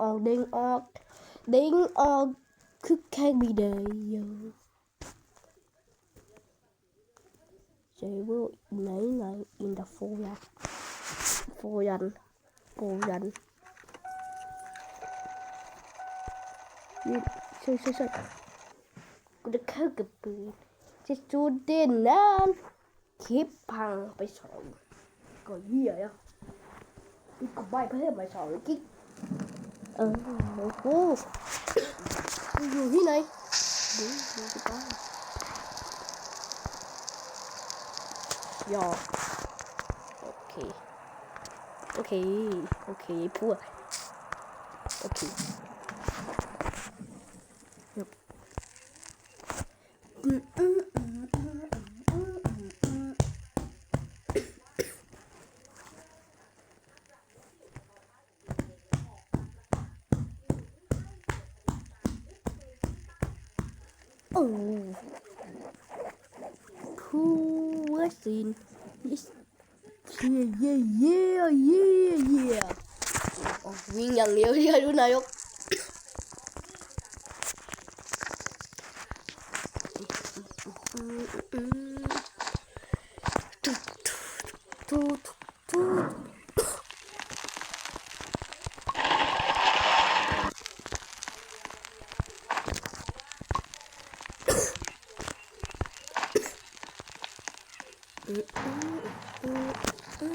ออกเด้งออกเด้งออกคือแค่มีเดียวเจเวอร์ไหนไหนอินเดโฟยันโฟยันโฟ เออโอ้โหอยู่ที่ไหนดูดูสิป้ายอโอเค โอเค โอเคพูดโอเคยกอืมอืมอืมอืมอืมอืมอืมโอ้ผู้ว่าสิน yes เย่เย่เย่เย่เย่โอ้ วิ่งอย่างเดียวที่ดูนายกตุ๊ดตุ๊ดตุ๊ด แล้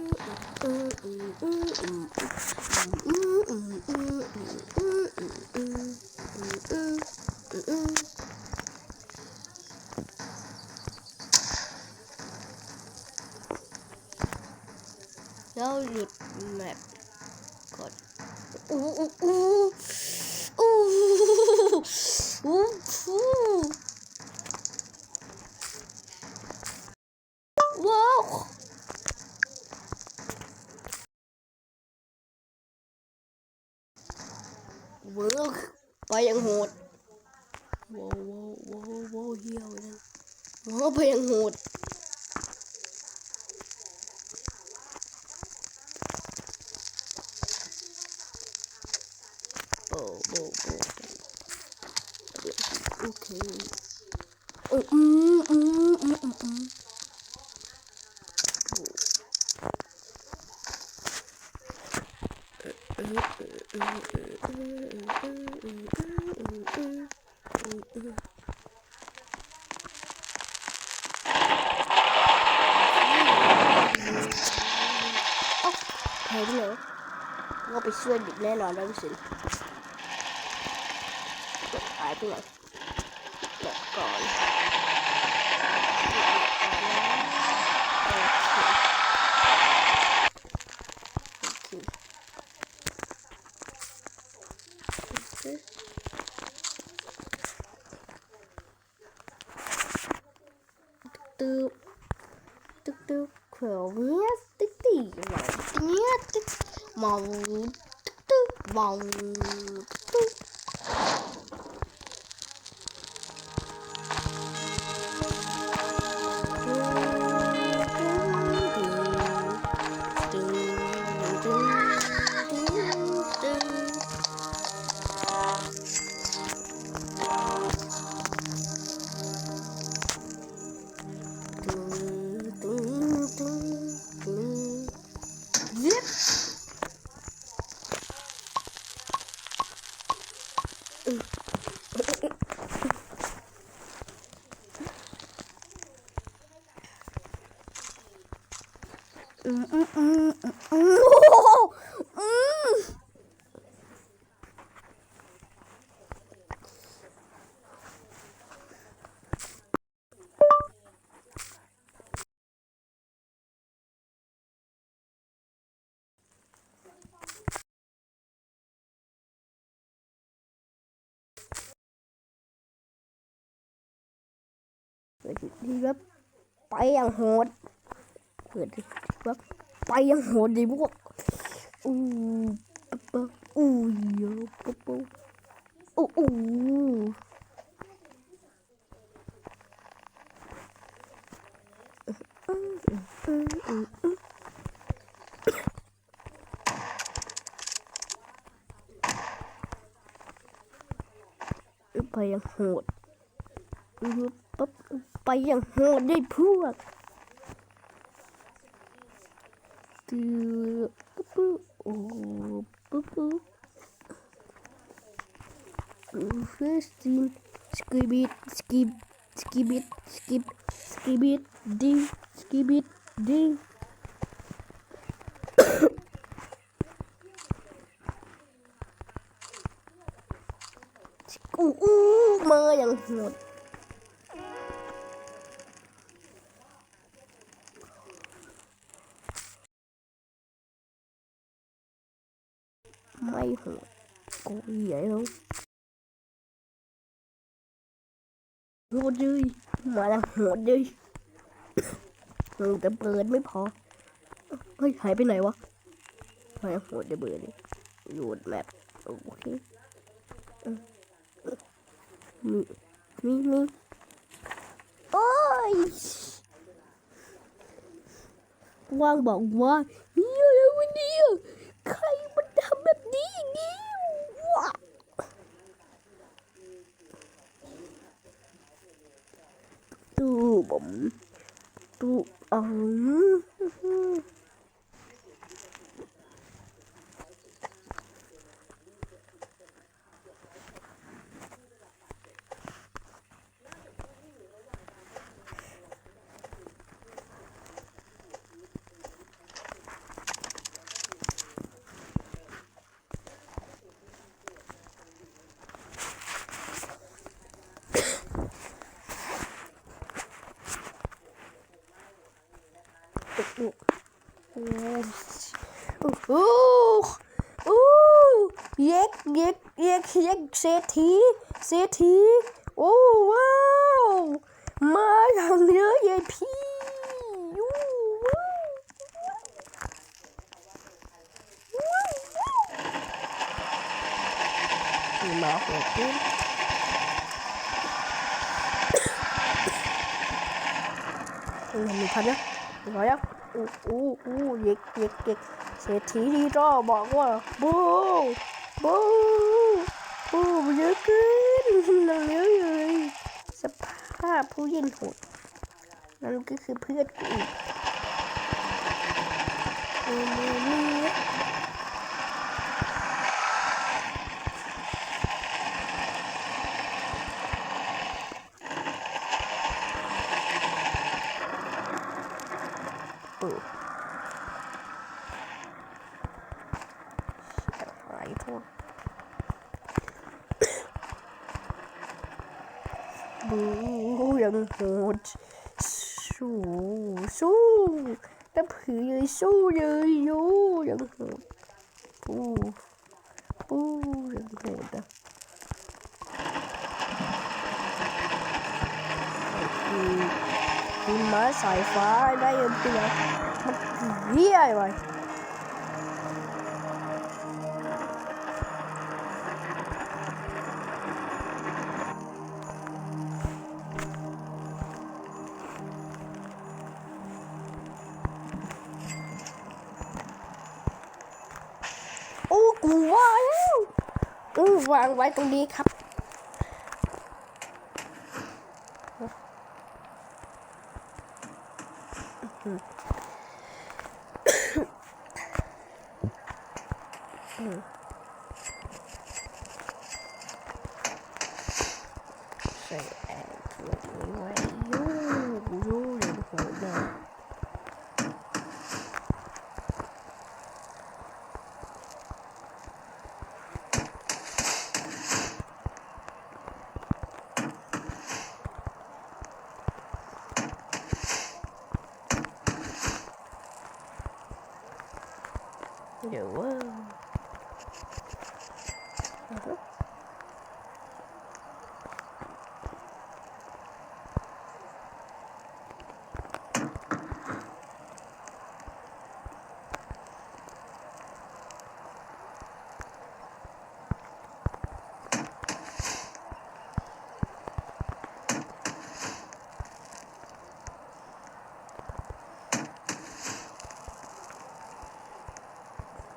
วหยุดแมปก่อนอู้อู้อู้อู้อู้อู้ว้าว เวิร์ก ไปยังโหดว้าวว้าวว้าวว้าวเฮียวเลยว้าวไปยังโหดโอ้โอ้โอ้โอเคอืมอืมอืมอืมอืมอืม ใครที่ไหนว่าไปช่วยเด็กแน่นอนร้อยเปอร์เซ็นต์หายไปไหนเดี๋ยวก่อนเคโอเตึ๊บตึ๊บตึ๊บเขียวเนี้ยตึ๊ดตีหวานเนี้ยตึ๊ ดเอืมอืมอืมอืมอืมเปิดดีแบบไปอย่างโหดเปิดดิ แบบไปยังโหดดีพวกอู้ปะปะอู้เยอะปะปะอู้อู้ไปยังโหด ปั๊บไปยังโหดได้พวก ตือปุ๊บปุ๊บโอ้ปุ๊บปุ๊บเฟสตินสกิบิดสกิ ไม่โหดกูใหญ่แล้วโหดเลยมาอย่างโหดเลยมึงแต่เปิดไม่พอ เฮ้ย หายไปไหนวะมายโหดได้เบิดเลยโหลดแมปโอเคมีมีมีโอ้ยว่างบอกว่ามีอะไรวะเนี่ยใครมันทำแบบนี้อย่างนี้วะตู้ ผมตู้อ๋อโอ้โหโอ้เย็กเย็กเย็กเย็กเศรษฐีเศรษฐีโอ้ว้าวมาอย่างเยอะยายพี่ยูว้าวมีมาหัวปุ้นมันมีพันนะร้อยอะ อู้อู้อู้เย็กเย็กเย็กเศรษฐีดีจ้อบอกว่าบูบูบูเยอะเกินเราเยอะเลยสภาพผู้ยินโหดนั่นก็คือเพื่อนกูอีกอืมนี่เปิดหายโทษ บู ยังโหดสู้สู้แต่ผือเลยสู้เลยโยยังโหดปูปูยังโหดนะคือคือม้าสายฟ้าได้ยังเตือนมันเหี้ยอะไร กูว่าแล้วอือวางไว้ตรงนี้ครับ ใส่แอนตัวนี้ไว้ยูยูยังโหดเลย เดี๋ยว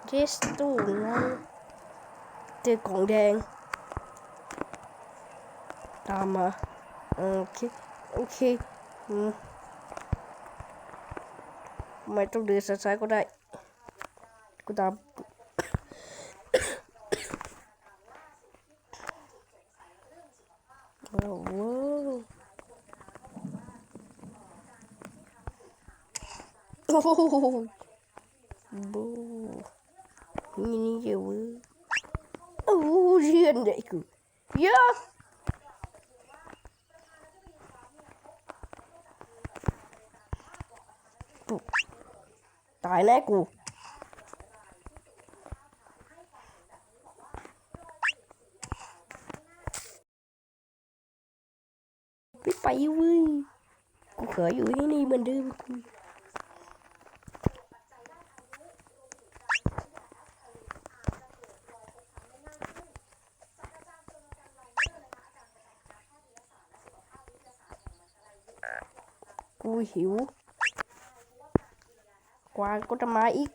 ว่าอือฮึเจสตูนะเจอกล่องแดงตามมาโอเคโอเคอืมไม่ต้องเดินซ้ายๆก็ได้กูตามว้าวว้าวโอ้โหบูนี่นี่เว้ยโอ้เรียนกูเยอะปุ๊ตายแน่กูไม่ไปเว้ยกูขออยู่ที่นี่เหมือนเดิม กูกูหิว กวางก็จะมาอีก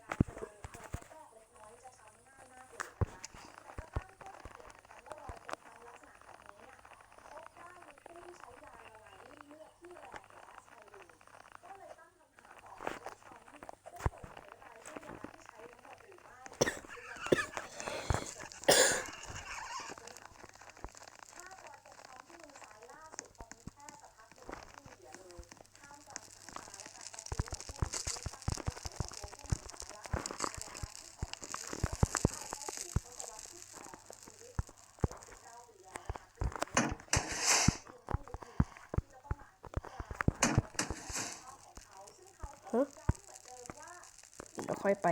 เดี๋ยวค่อยไป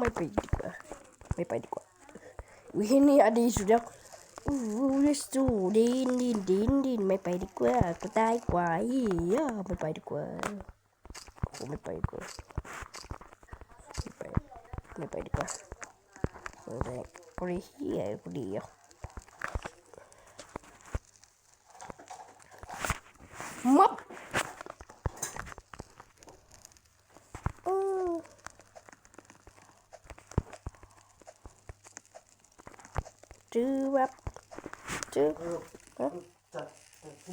ไม่ไปดีกว่า ไม่ไปดีกว่าวินี่อดีสุดแล้วอู้ยสูดินดินดินดินไม่ไปดีกว่าก็ได้กว่าอีอะไม่ไปดีกว่าโอ้ไม่ไปดีกว่าไม่ไปไม่ไปดีกว่าโอ้ยกูเฮียกูดีอะมับ อืมจื้อแบบ จื้อฮะจัดจัด